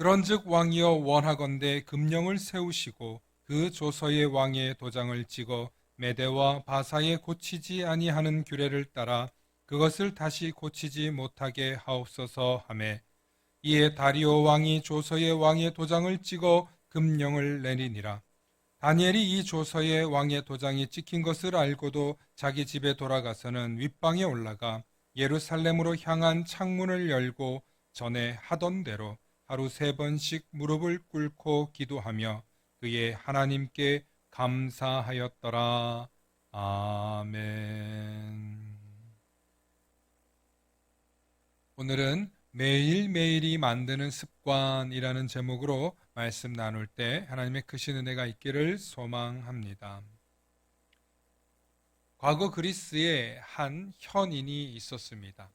그런즉 왕이여 원하건대 금령을 세우시고 그 조서의 왕의 도장을 찍어 메대와 바사에 고치지 아니하는 규례를 따라 그것을 다시 고치지 못하게 하옵소서 하매. 이에 다리오 왕이 조서의 왕의 도장을 찍어 금령을 내리니라. 다니엘이 이 조서의 왕의 도장이 찍힌 것을 알고도 자기 집에 돌아가서는 윗방에 올라가 예루살렘으로 향한 창문을 열고 전에 하던 대로 하루 세 번씩 무릎을 꿇고 기도하며 그의 하나님께 감사하였더라. 아멘. 오늘은 매일매일이 만드는 습관이라는 제목으로 말씀 나눌 때 하나님의 크신 은혜가 있기를 소망합니다. 과거 그리스에 한 현인이 있었습니다.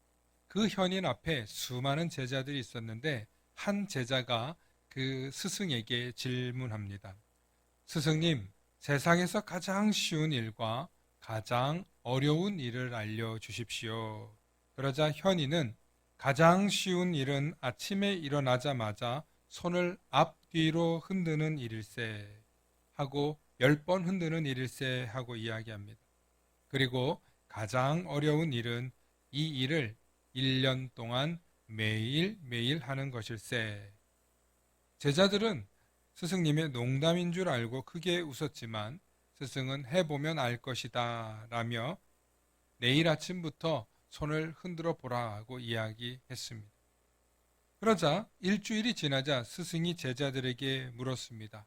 그 현인 앞에 수많은 제자들이 있었는데 한 제자가 그 스승에게 질문합니다. 스승님, 세상에서 가장 쉬운 일과 가장 어려운 일을 알려 주십시오. 그러자 현이는 가장 쉬운 일은 아침에 일어나자마자 손을 앞뒤로 흔드는 일일세 하고 열 번 흔드는 일일세 하고 이야기합니다. 그리고 가장 어려운 일은 이 일을 1년 동안 매일 매일 하는 것일세. 제자들은 스승님의 농담인 줄 알고 크게 웃었지만 스승은 해보면 알 것이다 라며 내일 아침부터 손을 흔들어 보라고 이야기했습니다. 그러자 일주일이 지나자 스승이 제자들에게 물었습니다.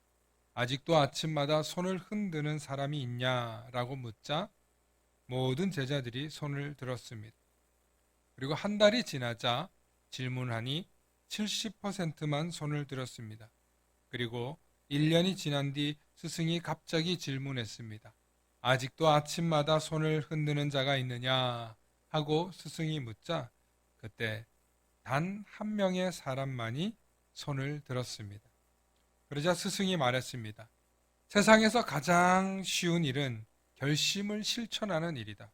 아직도 아침마다 손을 흔드는 사람이 있냐라고 묻자 모든 제자들이 손을 들었습니다. 그리고 한 달이 지나자 질문하니 70%만 손을 들었습니다. 그리고 1년이 지난 뒤 스승이 갑자기 질문했습니다. 아직도 아침마다 손을 흔드는 자가 있느냐 하고 스승이 묻자 그때 단 한 명의 사람만이 손을 들었습니다. 그러자 스승이 말했습니다. 세상에서 가장 쉬운 일은 결심을 실천하는 일이다.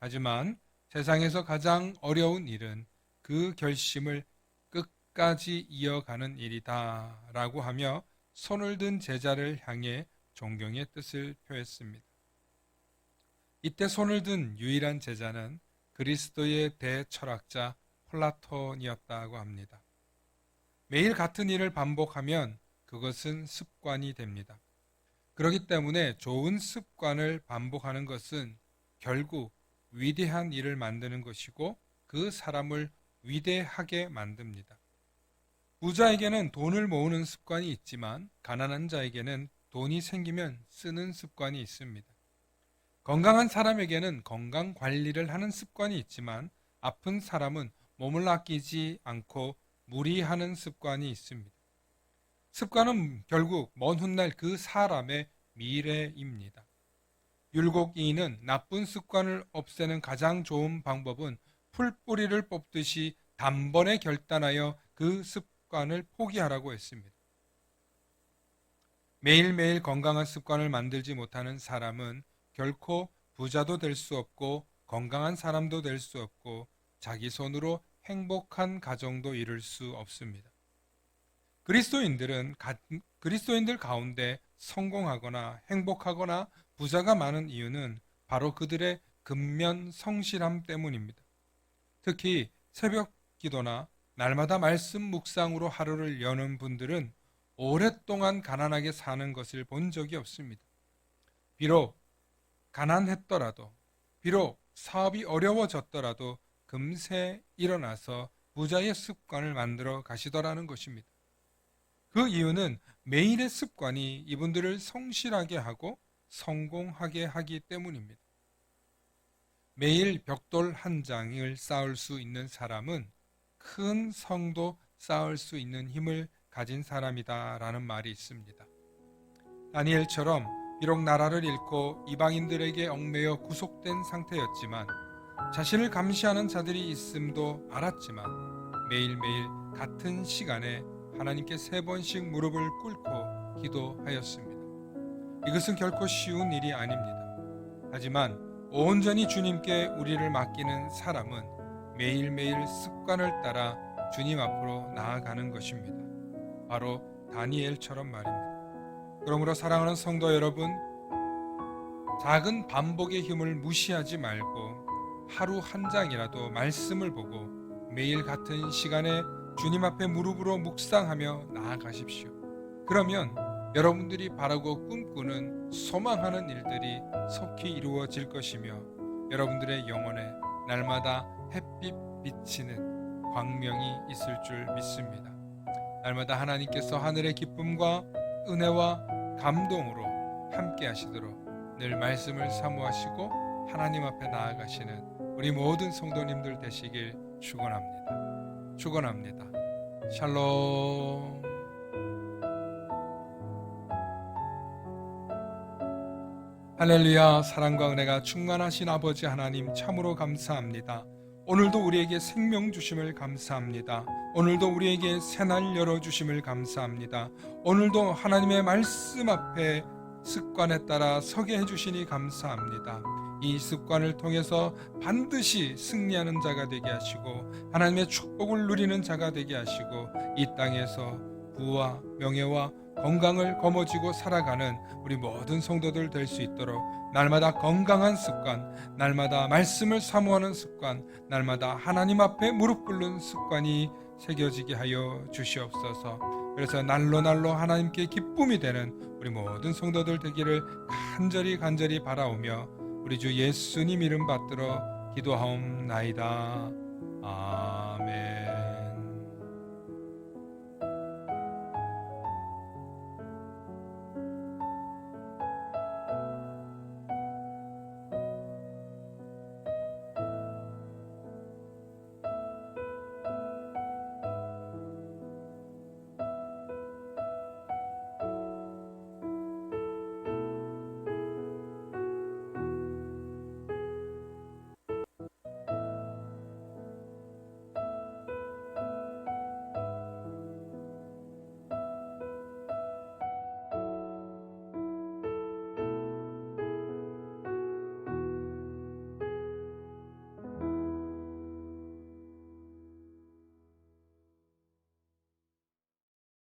하지만 세상에서 가장 어려운 일은 그 결심을 끝까지 이어가는 일이다. 라고 하며 손을 든 제자를 향해 존경의 뜻을 표했습니다. 이때 손을 든 유일한 제자는 그리스도의 대철학자 플라톤이었다고 합니다. 매일 같은 일을 반복하면 그것은 습관이 됩니다. 그렇기 때문에 좋은 습관을 반복하는 것은 결국 위대한 일을 만드는 것이고 그 사람을 위대하게 만듭니다. 부자에게는 돈을 모으는 습관이 있지만 가난한 자에게는 돈이 생기면 쓰는 습관이 있습니다. 건강한 사람에게는 건강 관리를 하는 습관이 있지만 아픈 사람은 몸을 아끼지 않고 무리하는 습관이 있습니다. 습관은 결국 먼 훗날 그 사람의 미래입니다. 율곡이인은 나쁜 습관을 없애는 가장 좋은 방법은 풀뿌리를 뽑듯이 단번에 결단하여 그 습관을 포기하라고 했습니다. 매일매일 건강한 습관을 만들지 못하는 사람은 결코 부자도 될 수 없고 건강한 사람도 될 수 없고 자기 손으로 행복한 가정도 이룰 수 없습니다. 그리스도인들은 가, 그리스도인들 가운데 성공하거나 행복하거나 부자가 많은 이유는 바로 그들의 근면 성실함 때문입니다. 특히 새벽 기도나 날마다 말씀 묵상으로 하루를 여는 분들은 오랫동안 가난하게 사는 것을 본 적이 없습니다. 비록 가난했더라도, 비록 사업이 어려워졌더라도 금세 일어나서 부자의 습관을 만들어 가시더라는 것입니다. 그 이유는 매일의 습관이 이분들을 성실하게 하고 성공하게 하기 때문입니다. 매일 벽돌 한 장을 쌓을 수 있는 사람은 큰 성도 쌓을 수 있는 힘을 가진 사람이다 라는 말이 있습니다. 다니엘처럼 비록 나라를 잃고 이방인들에게 얽매여 구속된 상태였지만 자신을 감시하는 자들이 있음도 알았지만 매일매일 같은 시간에 하나님께 세 번씩 무릎을 꿇고 기도하였습니다. 이것은 결코 쉬운 일이 아닙니다. 하지만 온전히 주님께 우리를 맡기는 사람은 매일매일 습관을 따라 주님 앞으로 나아가는 것입니다. 바로 다니엘처럼 말입니다. 그러므로 사랑하는 성도 여러분, 작은 반복의 힘을 무시하지 말고 하루 한 장이라도 말씀을 보고 매일 같은 시간에 주님 앞에 무릎으로 묵상하며 나아가십시오. 그러면 여러분들이 바라고 꿈꾸는 소망하는 일들이 속히 이루어질 것이며 여러분들의 영혼에 날마다 햇빛 비치는 광명이 있을 줄 믿습니다. 날마다 하나님께서 하늘의 기쁨과 은혜와 감동으로 함께 하시도록 늘 말씀을 사모하시고 하나님 앞에 나아가시는 우리 모든 성도님들 되시길 축원합니다. 축원합니다. 샬롬. 할렐루야 사랑과 은혜가 충만하신 아버지 하나님 참으로 감사합니다. 오늘도 우리에게 생명 주심을 감사합니다. 오늘도 우리에게 새날 열어 주심을 감사합니다. 오늘도 하나님의 말씀 앞에 습관에 따라 서게 해 주시니 감사합니다. 이 습관을 통해서 반드시 승리하는 자가 되게 하시고 하나님의 축복을 누리는 자가 되게 하시고 이 땅에서 부와 명예와 건강을 거머쥐고 살아가는 우리 모든 성도들 될 수 있도록 날마다 건강한 습관, 날마다 말씀을 사모하는 습관, 날마다 하나님 앞에 무릎 꿇는 습관이 새겨지게 하여 주시옵소서. 그래서 날로 날로 하나님께 기쁨이 되는 우리 모든 성도들 되기를 간절히 간절히 바라오며 우리 주 예수님 이름 받들어 기도하옵나이다. 아멘.